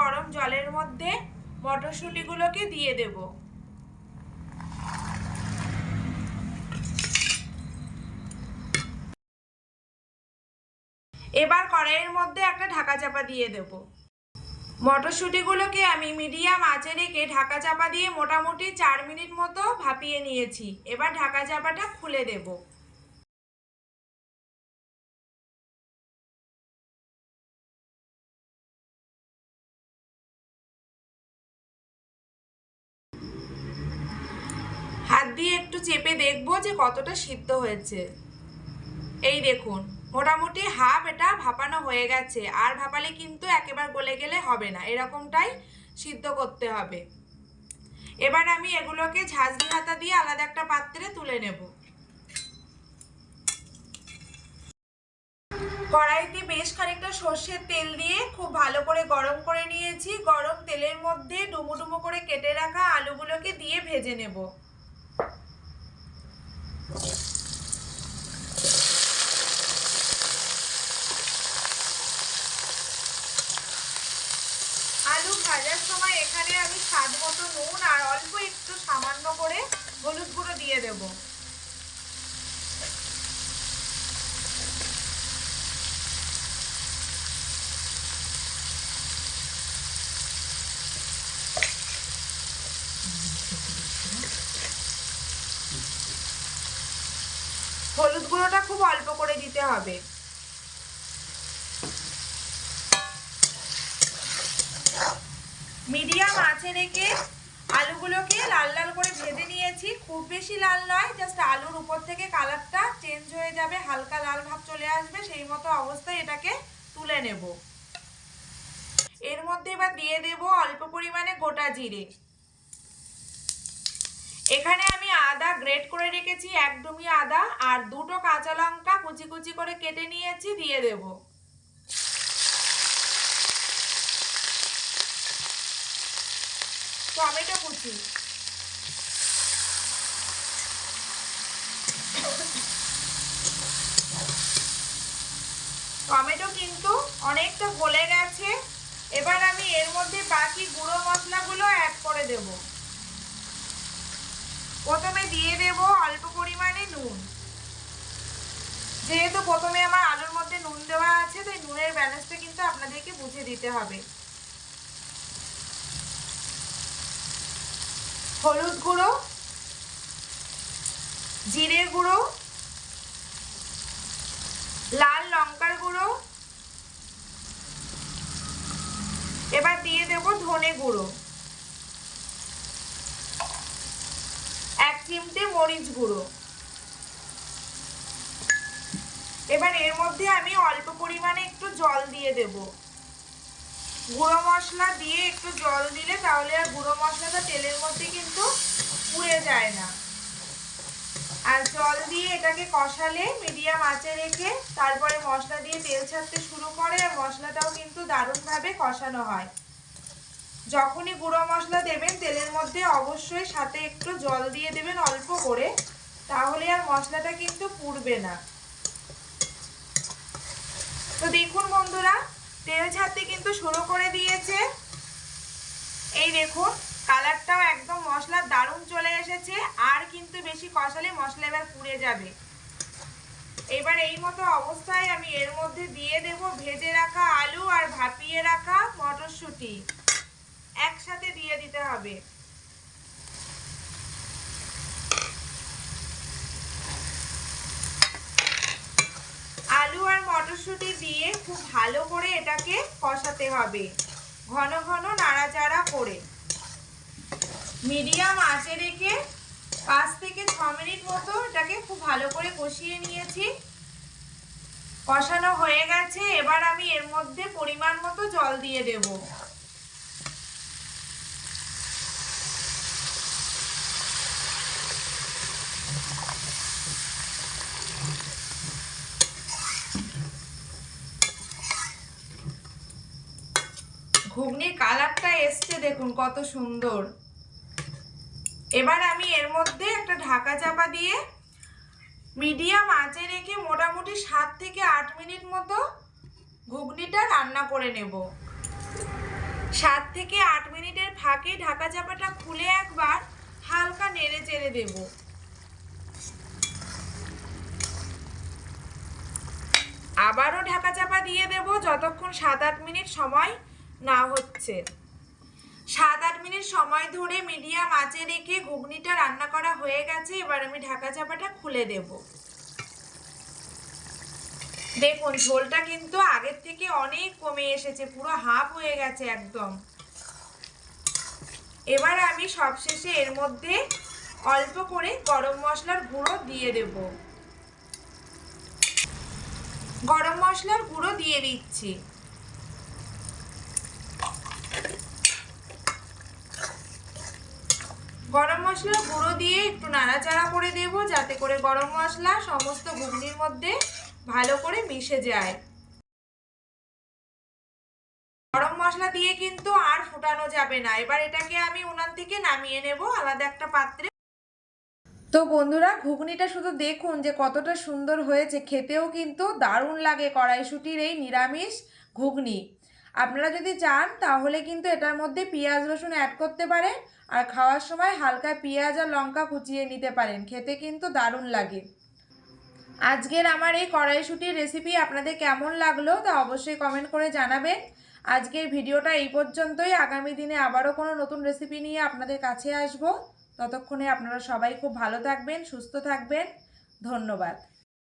গরম জলের মধ্যে মটরশুঁটিগুলোকে দিয়ে দেব। এবার কড়াইয়ের মধ্যে একটা ঢাকা চাপা দিয়ে দেব। মটরশুঁটিগুলোকে আমি মিডিয়াম আঁচে রেখে ঢাকা চাপা দিয়ে মোটামুটি চার মিনিট মতো ভাপিয়ে নিয়েছি। এবার ঢাকা চাপাটা খুলে দেবো। একটু চেপে দেখব যে কতটা সিদ্ধ হয়েছে। এই দেখুন, মোটামুটি হাফ এটা ভাপানো হয়ে গেছে। আর ভাপালে কিন্তু একেবারে গলে গেলে হবে না, এরকমটাই সিদ্ধ করতে হবে। এবার আমি এগুলোকে ঝাঁঝরি হাতা দিয়ে আলাদা একটা পাত্রে তুলে নেব। কড়াইতে বেশ খানিকটা সর্ষের তেল দিয়ে খুব ভালো করে গরম করে নিয়েছি। গরম তেলের মধ্যে ডুমো ডুমো করে কেটে রাখা আলুগুলোকে দিয়ে ভেজে নেব আলু ভাজার সময় এখানে আমি স্বাদ মতো নুন আর অল্প একটু সামান্য করে হলুদ গুঁড়ো দিয়ে দেব। হলুদ গুঁড়োটা খুব অল্প করে দিতে হবে। মিডিয়াম আঁচে রেখে আলুগুলোকে লাল লাল করে ভেজে নিয়েছি। খুব বেশি লাল নয় জাস্ট আলুর উপর থেকে কালারটা চেঞ্জ হয়ে যাবে, হালকা লাল ভাব চলে আসবে, সেই মতো অবস্থায় এটাকে তুলে নেব। এর মধ্যে এবার দিয়ে দেব অল্প পরিমাণে গোটা জিরে। এখানে আমি আদা গ্রেট করে রেখেছি, একদমই আদা, আর দুটো কাঁচা লঙ্কা কুচি কুচি করে কেটে নিয়েছি, দিয়ে দেবো। টমেটো কুচি টমেটো কিন্তু অনেকটা গলে গেছে। এবার আমি এর মধ্যে বাকি গুঁড়ো মশলাগুলো অ্যাড করে দেব। প্রথমে দিয়ে দেব অল্প পরিমাণে নুন। যেহেতু প্রথমে আমার আলুর মধ্যে নুন দেওয়া আছে, তাই নুনের ব্যালেন্সটা কিন্তু আপনাদেরকে বুঝে দিতে হবে। হলুদ গুঁড়ো, জিরে গুঁড়ো, লাল লঙ্কার গুঁড়ো। এবার দিয়ে দেব ধনে গুঁড়ো। এক চিমটে মরিচ গুঁড়ো। এবার এর মধ্যে আমি অল্প পরিমাণে একটু জল দিয়ে দেবো। গুঁড়ো মশলা দিয়ে একটু জল দিলে তাহলে আর গুঁড়ো মশলাটা তেলের মধ্যে কিন্তু পুড়ে যায় না। আর জল দিয়ে এটাকে কষালে মিডিয়াম আঁচে রেখে তারপরে মশলা দিয়ে তেল ছাড়তে শুরু করে আর মশলাটাও কিন্তু দারুণভাবে কষানো হয়। যখনই গুঁড়ো মশলা দেবেন, তেলের মধ্যে অবশ্যই সাথে একটু জল দিয়ে দেবেন অল্প করে, তাহলে আর মশলাটা কিন্তু পুড়বে না। তো দেখুন বন্ধুরা, তেল ছাড়তে কিন্তু শুরু করে এই দেখুন, কালারটাও একদম মশলার দারুণ চলে এসেছে, আর কিন্তু বেশি কষালে মশলা এবার পুড়ে যাবে। এবার এই মতো অবস্থায় আমি এর মধ্যে দিয়ে দেব ভেজে রাখা আলু আর ভাপিয়ে রাখা মটরশুঁটি। একসাথে দিয়ে দিতে হবে। আলু আর মটরশুঁটি দিয়ে খুব ভালো করে এটাকে কষাতে হবে। ঘন ঘন নাড়াচাড়া করে। মিডিয়াম আঁচে রেখে পাঁচ থেকে ছ মিনিট মতো এটাকে খুব ভালো করে কষিয়ে নিয়েছি। কষানো হয়ে গেছে, এবার আমি এর মধ্যে পরিমাণ মতো জল দিয়ে দেবো। ঘুগনির কালারটা এসছে দেখুন, কত সুন্দর। এবার আমি এর মধ্যে একটা ঢাকা চাপা দিয়ে মিডিয়াম আঁচে রেখে মোটামুটি সাত থেকে আট মিনিট মতো ঘুগনিটা রান্না করে নেব। সাত থেকে আট মিনিটের ফাঁকে ঢাকা চাপাটা খুলে একবার হালকা নেড়ে চেড়ে দেব। আবারও ঢাকা চাপা দিয়ে দেব, যতক্ষণ সাত আট মিনিট সময় না হচ্ছে। সাত আট মিনিট সময় ধরে মিডিয়াম আঁচে রেখে ঘুগনিটা রান্না করা হয়ে গেছে, এবার আমি ঢাকা চাপাটা খুলে দেব। দেখুন, ঝোলটা কিন্তু আগের থেকে অনেক কমে এসেছে, পুরো হাফ হয়ে গেছে একদম। এবার আমি সবশেষে এর মধ্যে অল্প করে গরম মশলার গুঁড়ো দিয়ে দেব। গরম মশলার গুঁড়ো দিয়ে দিচ্ছি। গরম মশলা গুঁড়ো দিয়ে একটু নাড়াচাড়া করে দেব, যাতে করে গরম মশলা সমস্ত ঘুগনির মধ্যে ভালো করে মিশে যায়। গরম মশলা দিয়ে কিন্তু আর ফুটানো যাবে না। এবার এটাকে আমি উনান থেকে নামিয়ে নেব আলাদা একটা পাত্রে। তো বন্ধুরা, ঘুগনিটা শুধু দেখুন যে কতটা সুন্দর হয়েছে। খেতেও কিন্তু দারুণ লাগে কড়াইশুটির এই নিরামিষ ঘুগনি। আপনারা যদি চান, তাহলে কিন্তু এটার মধ্যে পেঁয়াজ রসুন অ্যাড করতে পারেন। আর খাওয়ার সময় হালকা পেঁয়াজ আর লঙ্কা কুচিয়ে নিতে পারেন। খেতে কিন্তু দারুণ লাগে। আজকের আমার এই কড়াইশুটির রেসিপি আপনাদের কেমন লাগল, তা অবশ্যই কমেন্ট করে জানাবেন। আজকের ভিডিওটা এই পর্যন্তই। আগামী দিনে আবারও কোনো নতুন রেসিপি নিয়ে আপনাদের কাছে আসব। ততক্ষণে আপনারা সবাই খুব ভালো থাকবেন, সুস্থ থাকবেন। ধন্যবাদ।